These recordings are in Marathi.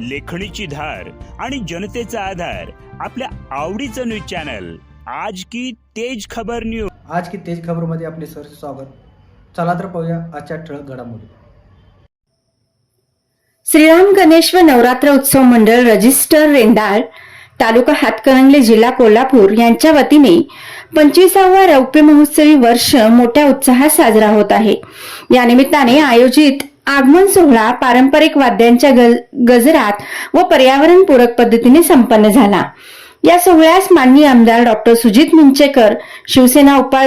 लेखणीची धार आणि जनतेचा आधार आपल्या आवडीचं न्यूज चॅनल. आज की तेज खबर न्यूज आज की तेज खबरमध्ये आपले सर स्वागत. चला तर पाहूया आजच्या ठळक घडामोडी. श्रीराम गणेश व नवरात्र उत्सव मंडळ रजिस्टर रेंदाळ तालुका हातकणंगले जिल्हा कोल्हापूर यांच्या वतीने पंचवीसावा रौप्य महोत्सवी वर्ष मोठ्या उत्साहात साजरा होत आहे. या निमित्ताने आयोजित आगमन सोहळा पारंपरिक वाद्यांच्या गजरात व पर्यावरणपूरक पद्धतीने संपन्न झाला. या सोहळ्यास माननीय आमदार डॉक्टर सुजित मुंचेकर शिवसेना उपा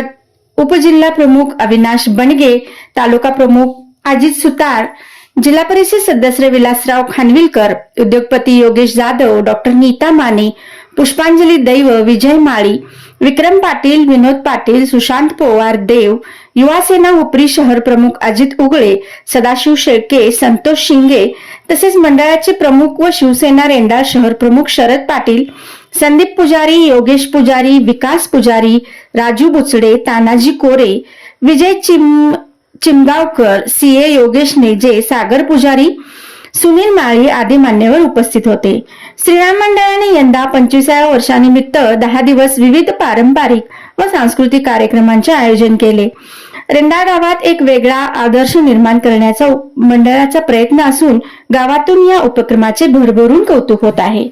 उपजिल्हा प्रमुख अविनाश बणगे तालुका प्रमुख अजित सुतार जिल्हा परिषद सदस्य विलासराव खानविलकर उद्योगपती योगेश जाधव डॉक्टर नीता माने पुष्पांजली दैव विजय माळी विक्रम पाटील विनोद पाटील सुशांत पोवार देव युवासेना उपरी शहर प्रमुख अजित उगळे सदाशिव शेळके संतोष शिंगे तसेच मंडळाचे प्रमुख व शिवसेना रेंदाळ शहर प्रमुख शरद पाटील संदीप पुजारी योगेश पुजारी विकास पुजारी राजू बुचडे तानाजी कोरे विजय चिम चिमगावकर सीए योगेश नेजे सागर पुजारी सुनील माळी आदी मान्यवर उपस्थित होते. श्रीराम मंडळाने यंदा पंचवीसाव्या वर्षानिमित्त दहा दिवस विविध पारंपरिक व सांस्कृतिक कार्यक्रमांचे आयोजन केले. रेंडा गावात एक वेगळा आदर्श निर्माण करण्याचा मंडळाचा प्रयत्न असून गावातून या उपक्रमाचे भरभरून कौतुक होत आहे.